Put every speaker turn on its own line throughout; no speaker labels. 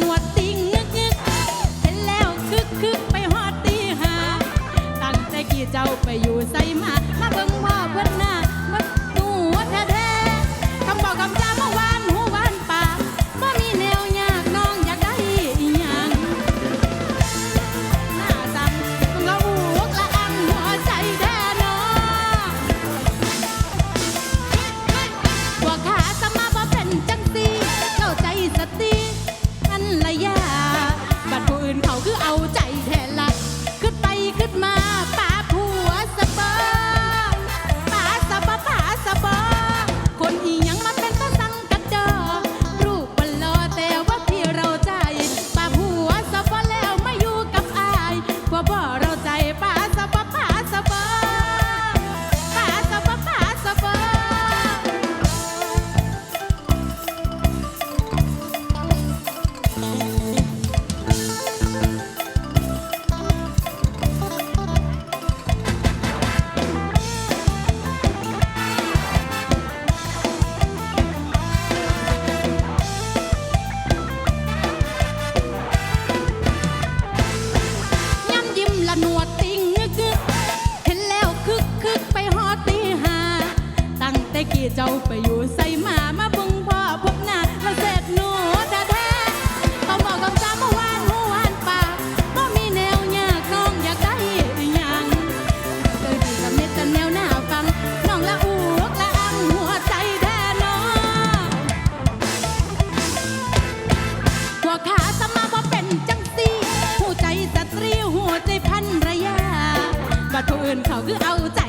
นวดติงงึกงึกเห็นแล้วคึกคึกไปฮอดตีหาตั้งใจกี่เจ้าไปอยู่ใส่มามาเบิ่งพ่อเพิ่นหน้า ไต่กี้เจ้าไปอยู่ใส่หมามาบึงพ่อพบหน้าแล้วเสร็จหนูแท้แท้เขาบอกต้องจำเมื่อวานหัวานปากก็มีแนวยากน้องอยากได้อย่างเคยเป็นละเม็ดแต่แนวหน้าฟังน้องละอูกละอังหัวใจแท้น้องหัวขาสมาพอเป็นจังสีหัวใจสตรีหัวใจพันระยะบัดผู้อื่นเขาคือเอาใจ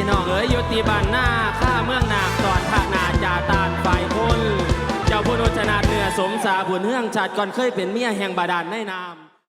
พี่น้องเอ๋ยยุติบ้านหน้าข้าเมืองนาตอนภาคนาจาตานฝ่ายคนเจ้าพุทธชนาเหนือสมสาบุญเฮืองชาติก่อนเคยเป็นเมียแห่งบาดาลในนาม